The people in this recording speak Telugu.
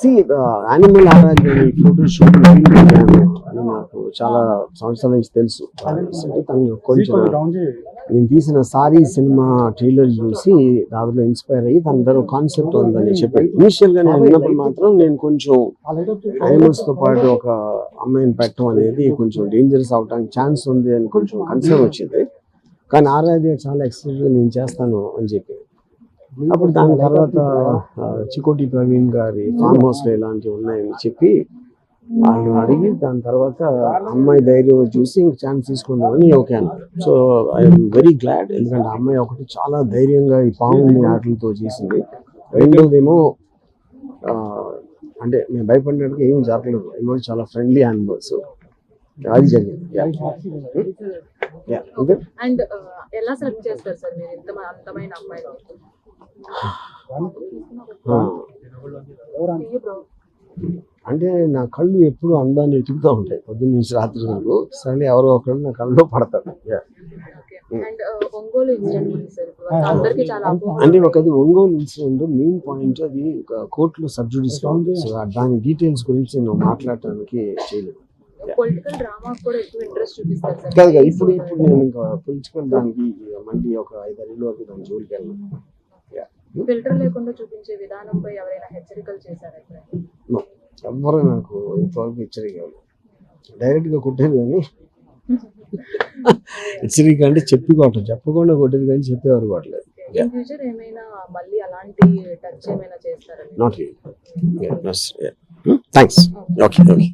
సి యానిమల్ ఫోటో షూట్ అని నాకు చాలా సంవత్సరాల నుంచి తెలుసు. తను కొంచెం నేను తీసిన సారీ సినిమా ట్రైలర్ చూసి దాంట్లో ఇన్స్పైర్ అయ్యి తన దగ్గర కాన్సెప్ట్ ఉందని చెప్పాడు ఇనిషియల్గా నేను విన్నప్పుడు మాత్రం నేను కొంచెం యానిమల్స్తో పాటు ఒక అమ్మాయిని పెట్టడం అనేది కొంచెం డేంజరస్ అవడానికి ఛాన్స్ ఉంది అని కొంచెం కన్సర్న్ వచ్చింది. కానీ ఆరాధ్య చాలా ఎక్స్ట్రీమ్ నేను చేస్తాను అని చెప్పి. అప్పుడు దాని తర్వాత చికోటి ప్రవీణ్ గారి ఫామ్ హౌస్లో ఇలాంటివి ఉన్నాయని చెప్పి వాళ్ళు అడిగి దాని తర్వాత అమ్మాయి ధైర్యం చూసి ఇంక ఛాన్స్ తీసుకుందామని ఓకే అన్నారు. సో ఐఎమ్ వెరీ గ్లాడ్ ఎందుకంటే అమ్మాయి ఒకటి చాలా ధైర్యంగా ఈ పాముని ఆటలతో చేసింది. రెండోదేమో అంటే మేము భయపడినట్టుగా ఏమీ జరగలేదు. ఇవి చాలా ఫ్రెండ్లీ యానిమల్స్ అది జరిగింది. ఓకే అండ్ ఎలా సెలెక్ట్ చేస్తారు సార్ మీరు? ఇంత అందమైన అమ్మాయిలు అంటే నా కళ్ళు ఎప్పుడు అందాన్ని వెతుకుతూ ఉంటాయి. పొద్దున్న నుంచి రాత్రి వరకు. సరే ఎవరో ఒకరు నా కళ్ళలో చాలా అపోహ అంటే ఒకది ఒంగోలు ఇన్సిడెంట్ మెయిన్ పాయింట్ అది కోర్టులో సబ్జుడిస్లో ఉంది. సో దాని డీటెయిల్స్ గురించి నేను మాట్లాడటానికి చేయలేదు. పొలిటికల్ డ్రామా కూడా ఎక్కువ ఇంట్రెస్ట్ చూపిస్తారు కాదు కాదు ఇప్పుడు ఇప్పుడు నేను ఇంకా పొలిటికల్ దానికి మళ్ళీ ఒక ఐదారు వరకు దాని జోలికి వెళ్ళను. ఫిల్టర్ లేకుండా చూపించే విధానంపై ఎవరైనా హెచ్చరికలు చేశారా. ఎవ్వరూ నాకు ఇంతవరకు హెచ్చరిక డైరెక్ట్గా కొట్టేది కానీ హెచ్చరిక అంటే చెప్పుకోవటం చెప్పకుండా కొట్టేది కానీ చెప్పేవారు కొట్టలేదు. ఫ్యూచర్ ఏమైనా మళ్ళీ అలాంటి టచ్ ఏమైనా చేస్తారని నాట్ థ్యాంక్స్ ఓకే ఓకే